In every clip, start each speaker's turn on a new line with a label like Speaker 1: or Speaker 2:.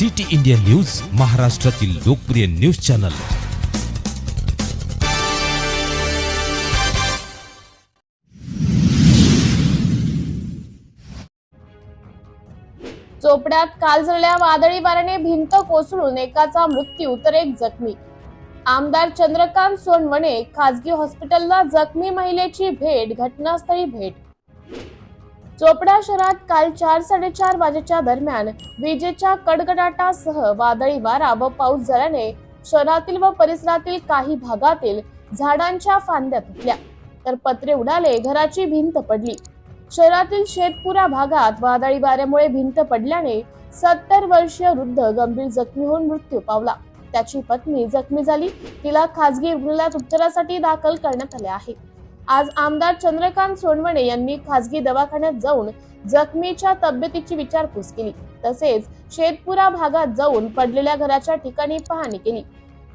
Speaker 1: City India news महाराष्ट्रातील लोकप्रिय news channel.
Speaker 2: चोपड्यात काल झालेल्या वादळी वाऱ्याने भिंत कोसळून एकाचा मृत्यू तर एक जखमी. आमदार चंद्रकांत सोनवणे खासगी हॉस्पिटलला जखमी महिलेची भेट घटनास्थळी भेट. चोपडा शहरात काल चार साडेचार वाजेच्या दरम्यान विजेच्या कडकडाटासह वादळी वारा व पाऊस झाल्याने शहरातील व परिसरातील काही भागातील झाडांच्या फांद्या तुटल्या. तर पत्रे उडाले घराची भिंत पडली. शहरातील शेतपुरा भागात वादळी वाऱ्यामुळे भिंत पडल्याने सत्तर वर्षीय वृद्ध गंभीर जखमी होऊन मृत्यू पावला. त्याची पत्नी जखमी झाली. तिला खासगी रुग्णालयात उपचारासाठी दाखल करण्यात आले आहे. आज आमदार चंद्रकांत सोनवणे यांनी खासगी दवाखान्यात जाऊन जखमीच्या तब्येतीची विचारपूस केली. तसेच शेतपुरा भागात जाऊन पडलेल्या घराच्या ठिकाणी पाहणी केली.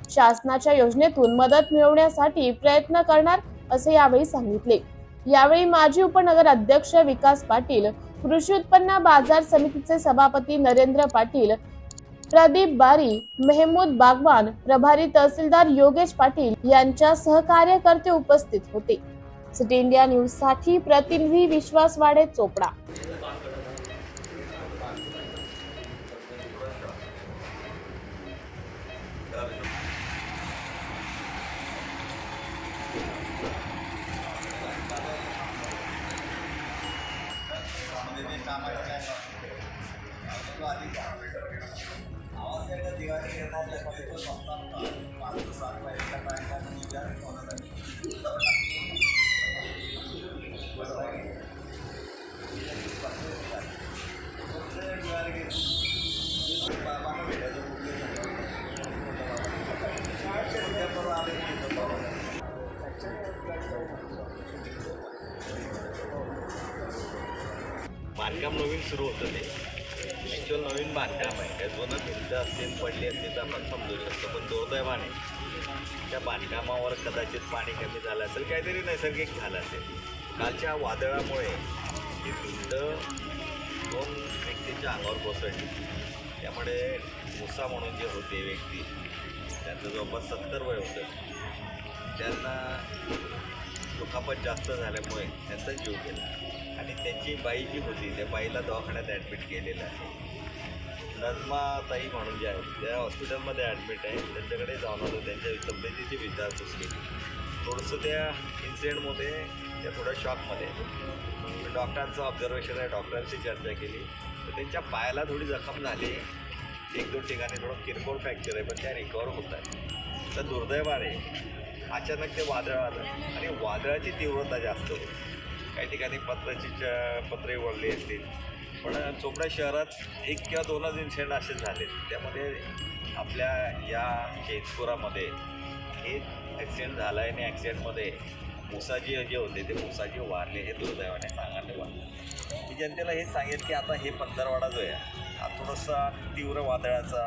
Speaker 2: शासनाच्या योजनेतून मदत मिळवण्यासाठी प्रयत्न करणार असे यावेळी सांगितले. यावेळी माजी उपनगर अध्यक्ष विकास पाटील कृषी उत्पन्न बाजार समितीचे सभापती नरेंद्र पाटील प्रदीप बारी मेहमूद बागवान प्रभारी तहसीलदार योगेश पाटील यांच्या सहकार्यकर्ते उपस्थित होते. सिटी इंडिया न्यूजसाठी प्रतिनिधी विश्वास वाडे चोपडा.
Speaker 3: बांधकाम नवीन सुरू होतं ते. ॲक्च्युअल नवीन बांधकाम आहे. त्या जुनं भिंत असतील पडली असतील तर आपण समजू शकतो. पण दुर्दैवाने त्या बांधकामावर कदाचित पाणी कमी झालं असेल काहीतरी नैसर्गिक झालं असेल. कालच्या वादळामुळे ही भिंत दोन व्यक्तींच्या अंगावर कोसळली. त्यामुळे मुसा म्हणून जे होते व्यक्ती त्यांचं जवळपास सत्तर वय होतं. त्यांना दुखापत जास्त झाल्यामुळे त्यांचा जीव गेला. आणि त्यांची बाई जी होती त्या बाईला दवाखान्यात ॲडमिट केलेलं आहे. नजमा ताई म्हणून जे आहेत त्या हॉस्पिटलमध्ये ॲडमिट आहे. त्यांच्याकडे जाऊन आलो. त्यांच्या तब्येतीची विचारपूस केली थोडंसं त्या इन्सिडेंटमध्ये त्या थोड्या शॉकमध्ये डॉक्टरांचं ऑब्झर्वेशन आहे. डॉक्टरांशी चर्चा केली. तर त्यांच्या पायाला थोडी जखम झाली. एक दोन ठिकाणी थोडं किरकोळ फ्रॅक्चर आहे पण त्या रिकवर होत आहे तर दुर्दैवाने अचानक ते वादळ आलं. आणि वादळाची तीव्रता जास्त होती. काही ठिकाणी पत्राची च- पत्रे वळली असतील. पण चोपडा शहरात एक किंवा दोनच इन्सिडेंट असे झाले त्यामध्ये आपल्या या शेतपुरामध्ये हे ॲक्सिडेंट झाला आहे आणि ॲक्सिडेंटमध्ये मुसाजी जे होते ते मुसाजी वारले हे दुर्दैवाने सांगायला वाटलं मी जनतेला हे सांगेल की आता हे पंधरवाडा जो आहे हा थोडासा तीव्र वादळाचा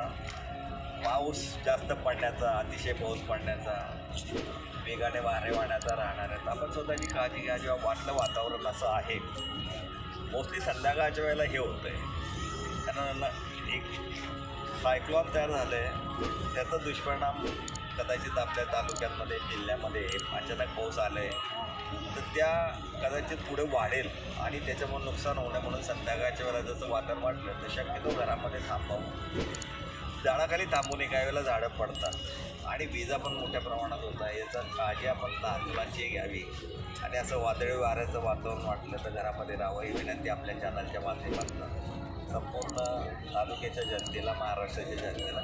Speaker 3: पाऊस जास्त पडण्याचा अतिशय पाऊस पडण्याचा वेगाने वारे वाहण्याचा राहणार आहेत आपण स्वतःची काळजी घ्या जेव्हा वाटलं वातावरण असं आहे. मोस्टली संध्याकाळच्या वेळेला हे होतं आहे कारण एक सायक्लॉन तयार झालं आहे त्याचा दुष्परिणाम कदाचित आपल्या तालुक्यांमध्ये जिल्ह्यामध्ये अचानक पाऊस आलं आहे तर त्या कदाचित पुढे वाढेल आणि त्याच्यामुळे नुकसान होणं म्हणून संध्याकाळच्या वेळेला जसं वातावरण वाटलं तर शक्यतो घरामध्ये थांबावं. झाडाखाली थांबून एका वेळेला झाडं पडतात. आणि विजा पण मोठ्या प्रमाणात होत. आहे याचा काळजी आपण लहान मुलांची घ्यावी. आणि असं वादळी वाऱ्याचं वातावरण वाटलं तर घरामध्ये राहावं. ही विनंती आपल्या चॅनलच्या माध्यमातून. संपूर्ण तालुक्याच्या जनतेला महाराष्ट्राच्या जनतेला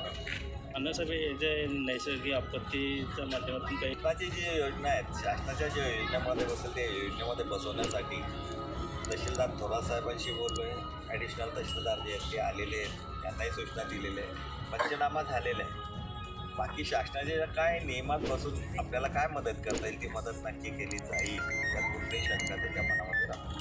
Speaker 4: हे जे नैसर्गिक आपत्तीच्या माध्यमातून काही
Speaker 3: शासनाची जी योजना आहेत शासनाच्या ज्या योजनेमध्ये बसेल त्या योजनेमध्ये बसवण्यासाठी तहसीलदार थोरात साहेबांशी बोललो आहे ॲडिशनल तहसीलदार जे आहेत ते आलेले आहेत. त्यांनाही सूचना दिलेल्या आहे पंचनामा झालेला आहे. बाकी शासनाच्या काय नियमात बसून आपल्याला काय मदत करता येईल ती मदत नक्की केली जाईल. यात कुठलीही शंका त्याच्या मनामध्ये राहतो